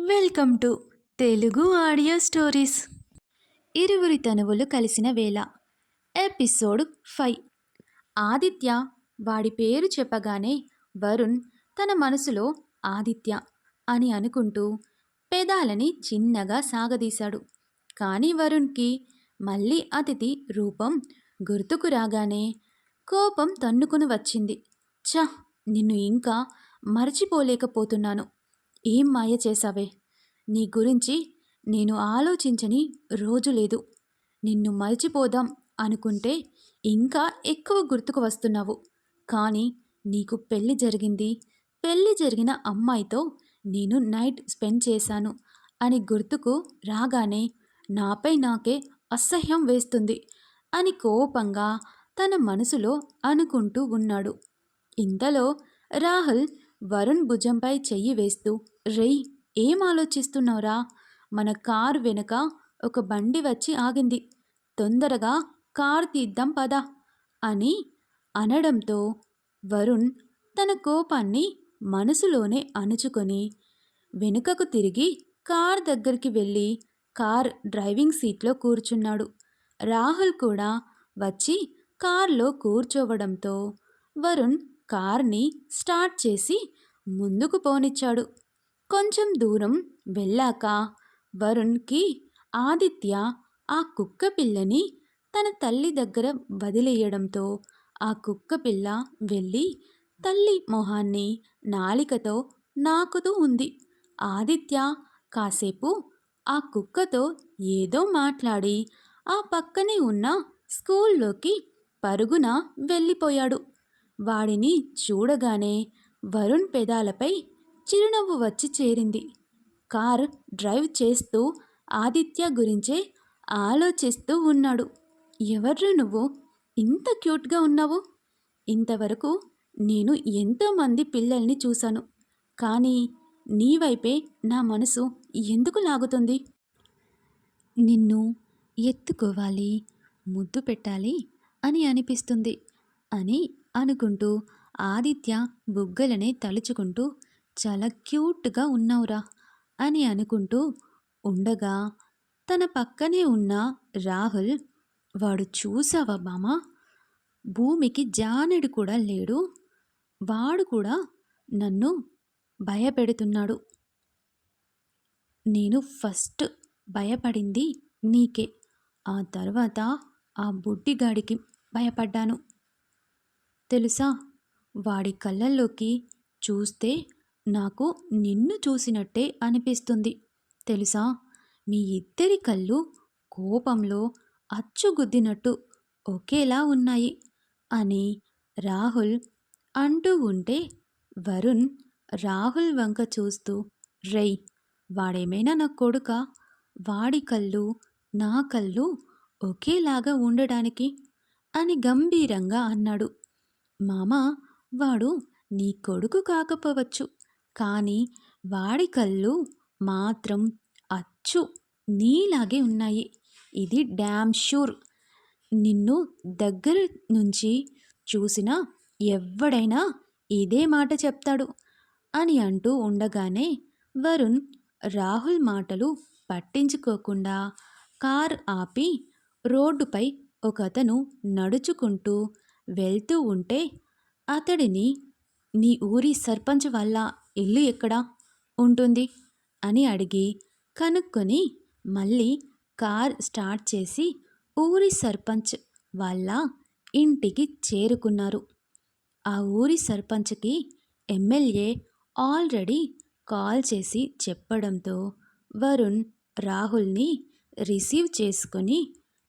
Welcome to Telugu audio stories. ఇరువురి తనువులు కలిసిన వేళ ఎపిసోడ్ ఫైవ్. ఆదిత్య వాడి పేరు చెప్పగానే వరుణ్ తన మనసులో ఆదిత్య అని అనుకుంటూ పెదాలని చిన్నగా సాగదీశాడు. కానీ వరుణ్కి మళ్ళీ అతిథి రూపం గుర్తుకు రాగానే కోపం తన్నుకుని వచ్చింది. చ నిన్ను ఇంకా మర్చిపోలేకపోతున్నాను. ఏం మాయ చేశావే? నీ గురించి నేను ఆలోచించని రోజు లేదు. నిన్ను మర్చిపోదాం అనుకుంటే ఇంకా ఎక్కువ గుర్తుకు వస్తున్నావు. కానీ నీకు పెళ్ళి జరిగింది. పెళ్ళి జరిగిన అమ్మాయితో నేను నైట్ స్పెండ్ చేశాను అని గుర్తుకు రాగానే నాపై నాకే అసహ్యం వేస్తుంది అని కోపంగా తన మనసులో అనుకుంటూ ఉన్నాడు. ఇంతలో రాహుల్ వరుణ్ భుజంపై చెయ్యి వేస్తూ రేయ్ ఏం ఆలోచిస్తున్నావురా మన కారు వెనుక ఒక బండి వచ్చి ఆగింది. తొందరగా కారు తీద్దాం పదా అని అనడంతో వరుణ్ తన కోపాన్ని మనసులోనే అణుచుకొని వెనుకకు తిరిగి కార్ దగ్గరికి వెళ్ళి కార్ డ్రైవింగ్ సీట్లో కూర్చున్నాడు. రాహుల్ కూడా వచ్చి కార్లో కూర్చోవడంతో వరుణ్ కార్ని స్టార్ట్ చేసి ముందుకు పోనిచ్చాడు. కొంచెం దూరం వెళ్ళాక వరుణ్కి ఆదిత్య ఆ కుక్క పిల్లని తన తల్లి దగ్గర వదిలేయడంతో ఆ కుక్క పిల్ల వెళ్ళి తల్లి మొహాన్ని నాలికతో నాకుతూ ఉంది. ఆదిత్య కాసేపు ఆ కుక్కతో ఏదో మాట్లాడి ఆ పక్కనే ఉన్న స్కూల్లోకి పరుగున వెళ్ళిపోయాడు. వాడిని చూడగానే వరుణ్ పెదాలపై చిరునవ్వు వచ్చి చేరింది. కార్ డ్రైవ్ చేస్తూ ఆదిత్య గురించే ఆలోచిస్తూ ఉన్నాడు. ఎవర్రా నువ్వు? ఇంత క్యూట్గా ఉన్నావు? ఇంతవరకు నేను ఎంతోమంది పిల్లల్ని చూశాను. కానీ నీ వైపే నా మనసు ఎందుకు లాగుతుంది? నిన్ను ఎత్తుకోవాలి ముద్దు పెట్టాలి అని అనిపిస్తుంది అని అనుకుంటూ ఆదిత్య బుగ్గలని తలుచుకుంటూ చాలా క్యూట్గా ఉన్నావురా అని అనుకుంటూ ఉండగా తన పక్కనే ఉన్న రాహుల్ వాడు చూసావా బామా భూమికి జానెడు కూడా లేడు. వాడు కూడా నన్ను భయపెడుతున్నాడు. నేను ఫస్ట్ భయపడింది నీకే. ఆ తర్వాత ఆ బుడ్డిగాడికి భయపడ్డాను. తెలుసా? వాడి కళ్ళల్లోకి చూస్తే నాకు నిన్ను చూసినట్టే అనిపిస్తుంది. తెలుసా? మీ ఇద్దరి కళ్ళు కోపంలో అచ్చుగుద్దినట్టు ఒకేలా ఉన్నాయి అని రాహుల్ అంటూ ఉంటే వరుణ్ రాహుల్ వంక చూస్తూ రై వాడేమైనా నా కొడుక? వాడి కళ్ళు నా కళ్ళు ఒకేలాగా ఉండడానికి? అని గంభీరంగా అన్నాడు. మామా వాడు నీ కొడుకు కాకపోవచ్చు కానీ వాడి కళ్ళు మాత్రం అచ్చు నీలాగే ఉన్నాయి. ఇది డ్యామ్ షూర్. నిన్ను దగ్గర నుంచి చూసిన ఎవడైనా ఇదే మాట చెప్తాడు అని అంటూ ఉండగానే వరుణ్ రాహుల్ మాటలు పట్టించుకోకుండా కార్ ఆపి రోడ్డుపై ఒకతను నడుచుకుంటూ వెళ్తూ ఉంటే అతడిని నీ ఊరి సర్పంచ్ వల్ల ఇల్లు ఎక్కడా? ఉంటుంది అని అడిగి కనుక్కొని మళ్ళీ కార్ స్టార్ట్ చేసి ఊరి సర్పంచ్ వాళ్ళ ఇంటికి చేరుకున్నారు. ఆ ఊరి సర్పంచ్కి ఎమ్మెల్యే ఆల్రెడీ కాల్ చేసి చెప్పడంతో వరుణ్ రాహుల్ని రిసీవ్ చేసుకొని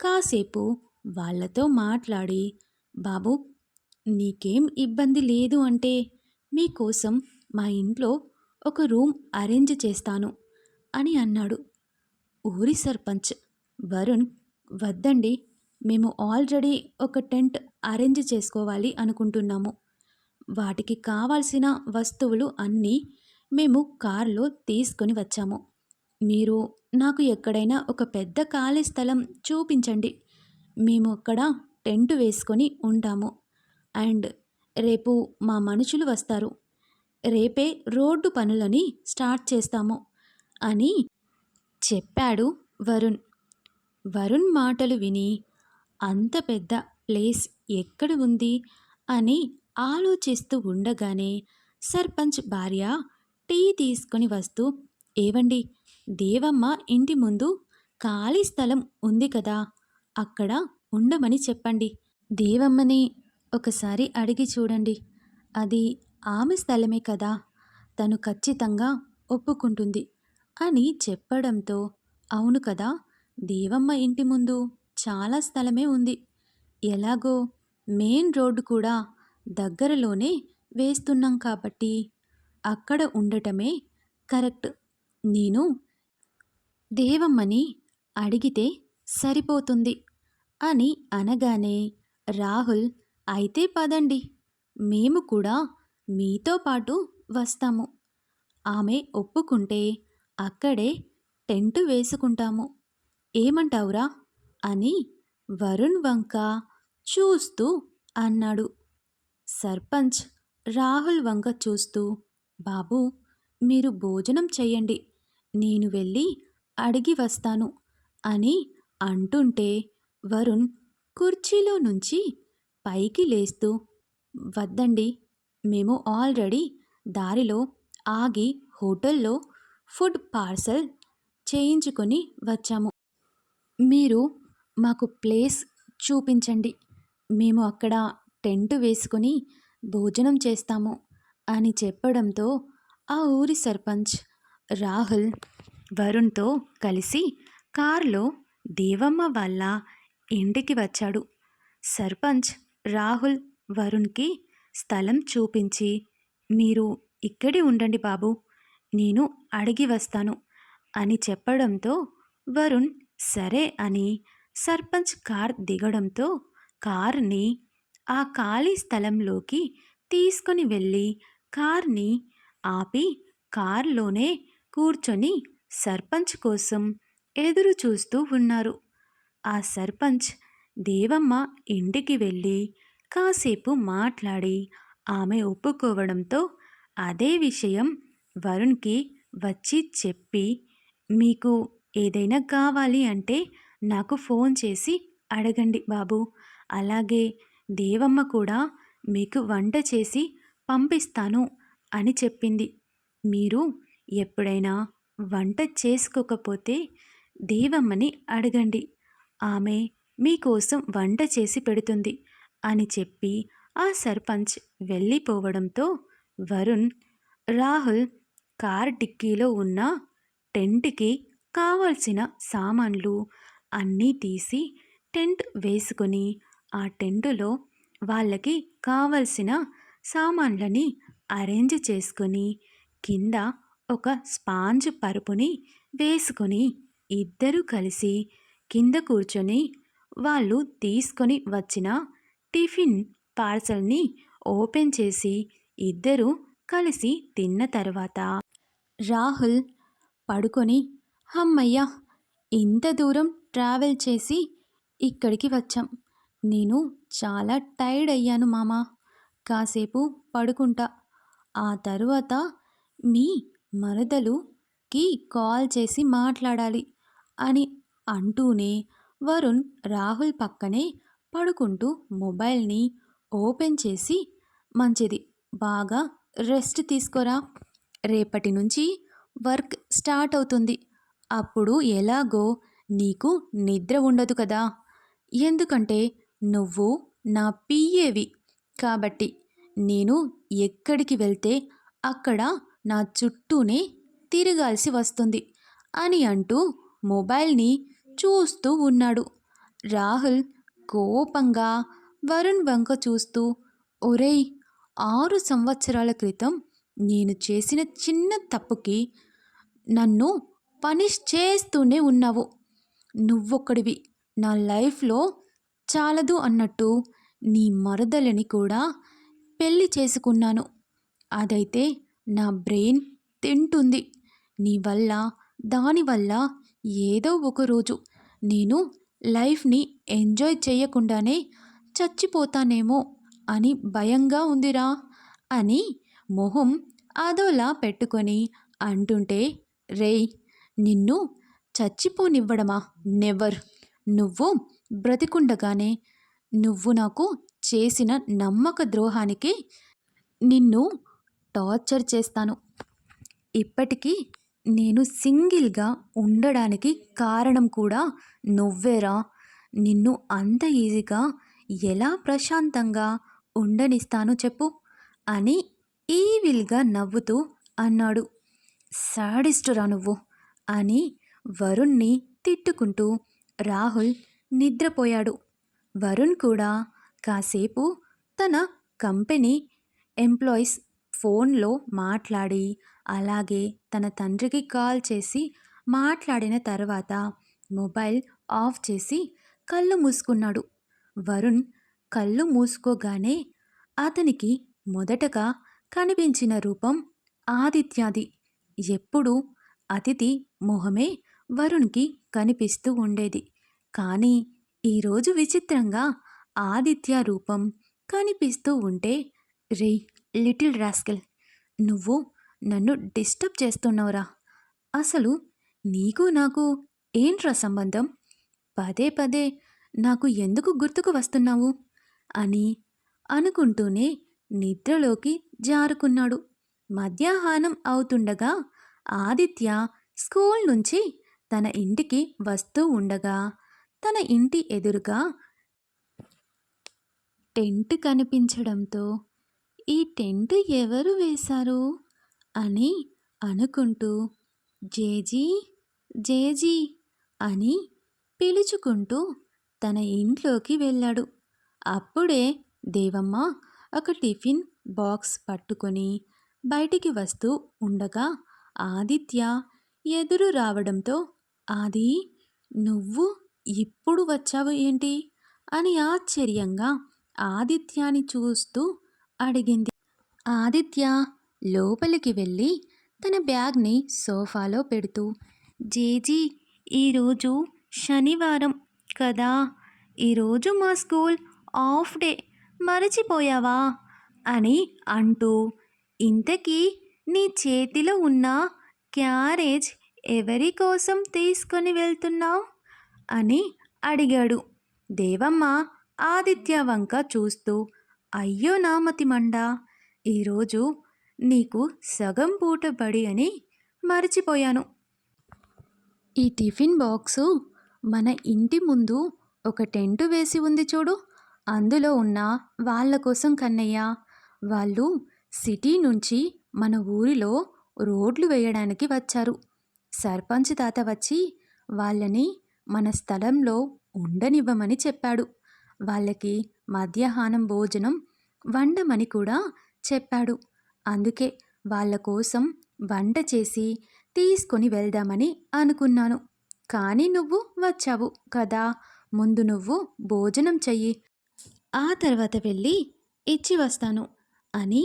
కాసేపు వాళ్ళతో మాట్లాడి బాబు నీకేం ఇబ్బంది లేదు అంటే మీకోసం మా ఇంట్లో ఒక రూమ్ అరేంజ్ చేస్తాను అని అన్నాడు ఊరి సర్పంచ్. వరుణ్ వద్దండి మేము ఆల్రెడీ ఒక టెంట్ అరేంజ్ చేసుకోవాలి అనుకుంటున్నాము. వాటికి కావాల్సిన వస్తువులు అన్నీ మేము కారులో తీసుకొని వచ్చాము. మీరు నాకు ఎక్కడైనా ఒక పెద్ద ఖాళీ స్థలం చూపించండి. మేము అక్కడ టెంట్ వేసుకొని ఉంటాము. అండ్ రేపు మా మనుషులు వస్తారు. రేపే రోడ్డు పనులని స్టార్ట్ చేస్తాము అని చెప్పాడు వరుణ్. వరుణ్ మాటలు విని అంత పెద్ద ప్లేస్ ఎక్కడ ఉంది? అని ఆలోచిస్తూ ఉండగానే సర్పంచ్ భార్య టీ తీసుకొని వస్తూ ఏవండి దేవమ్మ ఇంటి ముందు ఖాళీ స్థలం ఉంది కదా అక్కడ ఉండమని చెప్పండి. దేవమ్మని ఒకసారి అడిగి చూడండి. అది ఆమె స్థలమే కదా. తను ఖచ్చితంగా ఒప్పుకుంటుంది అని చెప్పడంతో అవును కదా దేవమ్మ ఇంటి ముందు చాలా స్థలమే ఉంది. ఎలాగో మెయిన్ రోడ్డు కూడా దగ్గరలోనే వేస్తున్నాం కాబట్టి అక్కడ ఉండటమే కరెక్ట్. నేను దేవమ్మని అడిగితే సరిపోతుంది. అని అనగానే రాహుల్ అయితే పదండి. మేము కూడా మీతో పాటు వస్తాము. ఆమె ఒప్పుకుంటే అక్కడే టెంటు వేసుకుంటాము. ఏమంటావురా? అని వరుణ్ వంక చూస్తూ అన్నాడు. సర్పంచ్ రాహుల్ వంక చూస్తూ బాబు మీరు భోజనం చెయ్యండి. నేను వెళ్ళి అడిగి వస్తాను అని అంటుంటే వరుణ్ కుర్చీలో నుంచి పైకి లేస్తూ వద్దండి మేము ఆల్రెడీ దారిలో ఆగి హోటల్లో ఫుడ్ పార్సల్ చేయించుకొని వచ్చాము. మీరు మాకు ప్లేస్ చూపించండి. మేము అక్కడ టెంట్ వేసుకొని భోజనం చేస్తాము అని చెప్పడంతో ఆ ఊరి సర్పంచ్ రాహుల్ వరుణ్తో కలిసి కారులో దేవమ్మ వాళ్ళ ఇంటికి వచ్చాడు. సర్పంచ్ రాహుల్ వరుణ్కి స్థలం చూపించి మీరు ఇక్కడే ఉండండి బాబు నేను అడిగి వస్తాను అని చెప్పడంతో వరుణ్ సరే అని సర్పంచ్ కార్ దిగడంతో కార్ని ఆ ఖాళీ స్థలంలోకి తీసుకొని వెళ్ళి కార్ని ఆపి కార్లోనే కూర్చొని సర్పంచ్ కోసం ఎదురు చూస్తూ ఉన్నారు. ఆ సర్పంచ్ దేవమ్మ ఇంటికి వెళ్ళి కాసేపు మాట్లాడి ఆమె ఒప్పుకోవడంతో అదే విషయం వరుణ్కి వచ్చి చెప్పి మీకు ఏదైనా కావాలి అంటే నాకు ఫోన్ చేసి అడగండి బాబు. అలాగే దేవమ్మ కూడా మీకు వంట చేసి పంపిస్తాను అని చెప్పింది. మీరు ఎప్పుడైనా వంట చేసుకోకపోతే దేవమ్మని అడగండి ఆమె మీకోసం వంట చేసి పెడుతుంది అని చెప్పి ఆ సర్పంచ్ వెళ్ళిపోవడంతో వరుణ్ రాహుల్ కార్ డిక్కీలో ఉన్న టెంట్కి కావాల్సిన సామాన్లు అన్నీ తీసి టెంట్ వేసుకొని ఆ టెంటులో వాళ్ళకి కావలసిన సామాన్లని అరేంజ్ చేసుకొని కింద ఒక స్పాంజ్ పరుపుని వేసుకొని ఇద్దరూ కలిసి కింద కూర్చొని వాళ్ళు తీసుకొని వచ్చిన టిఫిన్ పార్సల్ని ఓపెన్ చేసి ఇద్దరు కలిసి తిన్న తర్వాత రాహుల్ పడుకొని అమ్మయ్య ఇంత దూరం ట్రావెల్ చేసి ఇక్కడికి వచ్చాం. నేను చాలా టైర్డ్ అయ్యాను మామ. కాసేపు పడుకుంటా. ఆ తరువాత మీ మరదలుకి కాల్ చేసి మాట్లాడాలి అని అంటూనే వరుణ్ రాహుల్ పక్కనే పడుకుంటూ మొబైల్ని ఓపెన్ చేసి మంచిది బాగా రెస్ట్ తీసుకోరా. రేపటి నుంచి వర్క్ స్టార్ట్ అవుతుంది. అప్పుడు ఎలాగో నీకు నిద్ర ఉండదు కదా. ఎందుకంటే నువ్వు నా పిఏవి కాబట్టి నేను ఎక్కడికి వెళ్తే అక్కడ నా చుట్టూనే తిరగాల్సి వస్తుంది అని అంటూ మొబైల్ని చూస్తూ ఉన్నాడు. రాహుల్ కోపంగా వరుణ్ వంక చూస్తూ ఒరేయ్ ఆరు సంవత్సరాల క్రితం నేను చేసిన చిన్న తప్పుకి నన్ను పనిష్ చేస్తూనే ఉన్నావు. నువ్వొక్కడివి. నా లైఫ్లో చాలదు అన్నట్టు నీ మరదలని కూడా పెళ్ళి చేసుకున్నాను. అదైతే నా బ్రెయిన్ తింటుంది. నీ వల్ల దానివల్ల ఏదో ఒక రోజు నేను లైఫ్ని ఎంజాయ్ చేయకుండానే చచ్చిపోతానేమో అని భయంగా ఉందిరా అని మొహం అదోలా పెట్టుకొని అంటుంటే రేయ్ నిన్ను చచ్చిపోనివ్వడమా? నెవర్. నువ్వు బ్రతికుండగానే నువ్వు నాకు చేసిన నమ్మక ద్రోహానికి నిన్ను టార్చర్ చేస్తాను. ఇప్పటికీ నేను సింగిల్గా ఉండడానికి కారణం కూడా నువ్వేరా. నిన్ను అంత ఈజీగా ఎలా ప్రశాంతంగా ఉండనిస్తాను చెప్పు అని ఈవిల్గా నవ్వుతూ అన్నాడు. సాడిస్టురా నువ్వు అని వరుణ్ణి తిట్టుకుంటూ రాహుల్ నిద్రపోయాడు. వరుణ్ కూడా కాసేపు తన కంపెనీ ఎంప్లాయీస్ ఫోన్లో మాట్లాడి అలాగే తన తండ్రికి కాల్ చేసి మాట్లాడిన తర్వాత మొబైల్ ఆఫ్ చేసి కళ్ళు మూసుకున్నాడు. వరుణ్ కళ్ళు మూసుకోగానే అతనికి మొదటగా కనిపించిన రూపం ఆదిత్యాది. ఎప్పుడూ అతిథి మొహమే వరుణ్కి కనిపిస్తూ ఉండేది. కానీ ఈరోజు విచిత్రంగా ఆదిత్య రూపం కనిపిస్తూ ఉంటే రే లిటిల్ రాస్కెల్ నువ్వు నన్ను డిస్టర్బ్ చేస్తున్నావురా. అసలు నీకు నాకు ఏంట్రా సంబంధం? పదే పదే నాకు ఎందుకు గుర్తుకు వస్తున్నావు? అని అనుకుంటూనే నిద్రలోకి జారుకున్నాడు. మధ్యాహ్నం అవుతుండగా ఆదిత్య స్కూల్ నుంచి తన ఇంటికి వస్తూ ఉండగా తన ఇంటి ఎదురుగా టెంట్ కనిపించడంతో ఈ టెంట్ ఎవరు వేశారు? అని అనుకుంటూ జేజీ జేజీ అని పిలుచుకుంటూ తన ఇంట్లోకి వెళ్ళాడు. అప్పుడే దేవమ్మ ఒక టిఫిన్ బాక్స్ పట్టుకొని బయటికి వస్తూ ఉండగా ఆదిత్య ఎదురు రావడంతో ఆది నువ్వు ఇప్పుడు వచ్చావు ఏంటి? అని ఆశ్చర్యంగా ఆదిత్యాన్ని చూస్తూ అడిగింది. ఆదిత్య లోపలికి వెళ్ళి తన బ్యాగ్ని సోఫాలో పెడుతూ జేజీ ఈరోజు శనివారం కదా. ఈరోజు మా స్కూల్ ఆఫ్ డే. మరచిపోయావా? అని అంటూ ఇంతకీ నీ చేతిలో ఉన్న క్యారేజ్ ఎవరి కోసం తీసుకొని వెళ్తున్నావు? అని అడిగాడు. దేవమ్మ ఆదిత్య వంక చూస్తూ అయ్యో నామతి మండా ఈరోజు నీకు సగం పూట బడి అని మర్చిపోయాను. ఈ టిఫిన్ బాక్సు మన ఇంటి ముందు ఒక టెంటు వేసి ఉంది చూడు. అందులో ఉన్న వాళ్ళ కోసం కన్నయ్య వాళ్ళు సిటీ నుంచి మన ఊరిలో రోడ్లు వేయడానికి వచ్చారు. సర్పంచ్ తాత వచ్చి వాళ్ళని మన స్థలంలో ఉండనివ్వమని చెప్పాడు. వాళ్ళకి మధ్యాహ్నం భోజనం వండమని కూడా చెప్పాడు. అందుకే వాళ్ళ కోసం వంట చేసి తీసుకొని వెళ్దామని అనుకున్నాను. కానీ నువ్వు వచ్చావు కదా. ముందు నువ్వు భోజనం చెయ్యి. ఆ తర్వాత వెళ్ళి ఇచ్చి వస్తాను అని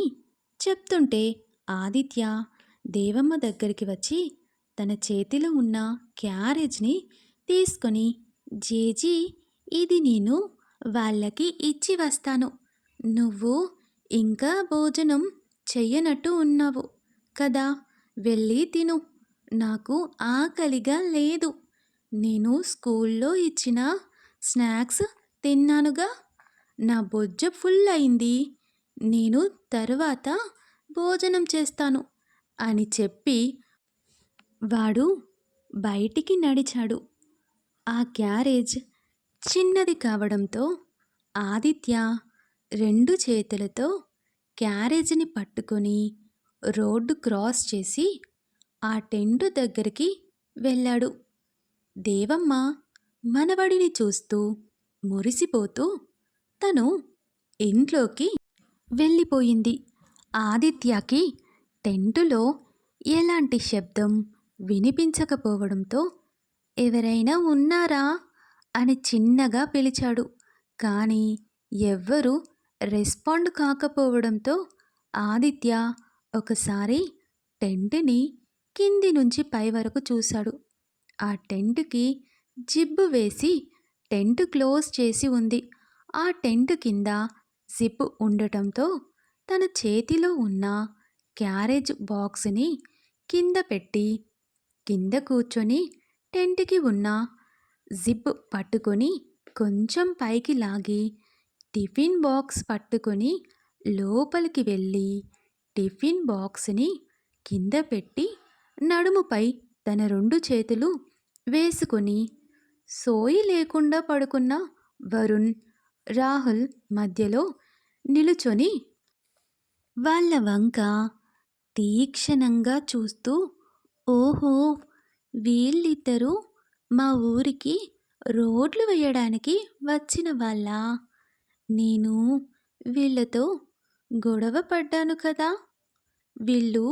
చెప్తుంటే ఆదిత్య దేవమ్మ దగ్గరికి వచ్చి తన చేతిలో ఉన్న క్యారేజ్ని తీసుకొని జేజీ ఇది నేను వాళ్ళకి ఇచ్చి వస్తాను. నువ్వు ఇంకా భోజనం చెయ్యనట్టు ఉన్నావు కదా. వెళ్ళి తిను. నాకు ఆకలిగా లేదు. నేను స్కూల్లో ఇచ్చిన స్నాక్స్ తిన్నానుగా. నా బొజ్జ ఫుల్ అయింది. నేను తర్వాత భోజనం చేస్తాను అని చెప్పి వాడు బయటికి నడిచాడు. ఆ క్యారేజ్ చిన్నది కావడంతో ఆదిత్య రెండు చేతులతో క్యారేజీని పట్టుకొని రోడ్డు క్రాస్ చేసి ఆ టెంటు దగ్గరికి వెళ్ళాడు. దేవమ్మ మనవడిని చూస్తూ మురిసిపోతూ తను ఇంట్లోకి వెళ్ళిపోయింది. ఆదిత్యకి టెంటులో ఎలాంటి శబ్దం వినిపించకపోవడంతో ఎవరైనా ఉన్నారా? అని చిన్నగా పిలిచాడు. కానీ ఎవ్వరూ రెస్పాండ్ కాకపోవడంతో ఆదిత్య ఒకసారి టెంట్ని కింది నుంచి పై వరకు చూశాడు. ఆ టెంట్కి జిబ్బు వేసి టెంట్ క్లోజ్ చేసి ఉంది. ఆ టెంట్ కింద జిప్ ఉండటంతో తన చేతిలో ఉన్న క్యారేజ్ బాక్స్ని కింద పెట్టి కింద కూర్చొని టెంట్కి ఉన్న జిప్ పట్టుకొని కొంచెం పైకి లాగి టిఫిన్ బాక్స్ పట్టుకొని లోపలికి వెళ్ళి టిఫిన్ బాక్స్ని కింద పెట్టి నడుముపై తన రెండు చేతులు వేసుకొని సోయి లేకుండా పడుకున్న వరుణ్ రాహుల్ మధ్యలో నిలుచొని వాళ్ళ వంక తీక్షణంగా చూస్తూ ఓహో వీళ్ళిద్దరూ మా ఊరికి రోడ్లు వేయడానికి వచ్చిన వాళ్ళ. నేను వీళ్ళతో గొడవ పడ్డాను కదా. వీళ్ళు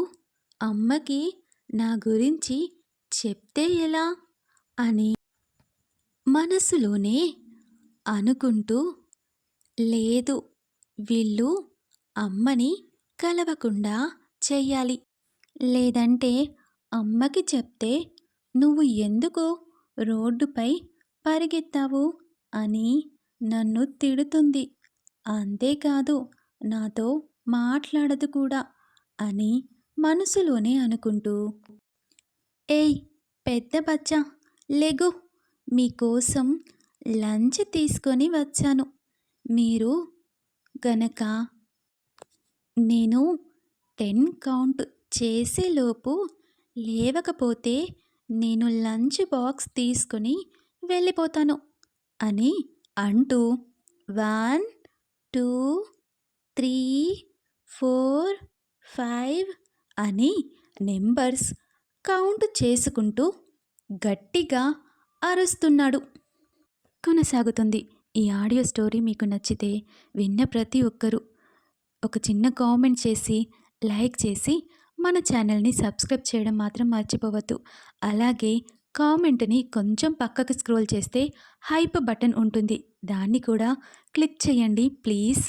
అమ్మకి నా గురించి చెప్తే ఎలా? అని మనసులోనే అనుకుంటూ లేదు వీళ్ళు అమ్మని కలవకుండా చెయ్యాలి. లేదంటే అమ్మకి చెప్తే నువ్వు ఎందుకు రోడ్డుపై పరిగెత్తావు అని నన్ను తిడుతుంది. అంతేకాదు నాతో మాట్లాడదు కూడా అని మనసులోనే అనుకుంటూ. ఏయ్ పెద్ద బచ్చా లెగు. మీకోసం లంచ్ తీసుకొని వచ్చాను. మీరు గనక నేను టెన్ కౌంట్ చేసేలోపు లేవకపోతే నేను లంచ్ బాక్స్ తీసుకుని వెళ్ళిపోతాను అని అంటూ one two three four five అని నెంబర్స్ కౌంట్ చేసుకుంటూ గట్టిగా అరుస్తున్నాడు. కొనసాగుతుంది. ఈ ఆడియో స్టోరీ మీకు నచ్చితే విన్న ప్రతి ఒక్కరూ ఒక చిన్న కామెంట్ చేసి లైక్ చేసి మన ఛానల్ని సబ్స్క్రైబ్ చేయడం మాత్రం మర్చిపోవద్దు. అలాగే కామెంట్ని కొంచెం పక్కకు స్క్రోల్ చేస్తే హైప్ బటన్ ఉంటుంది. దాన్ని కూడా క్లిక్ చేయండి ప్లీజ్.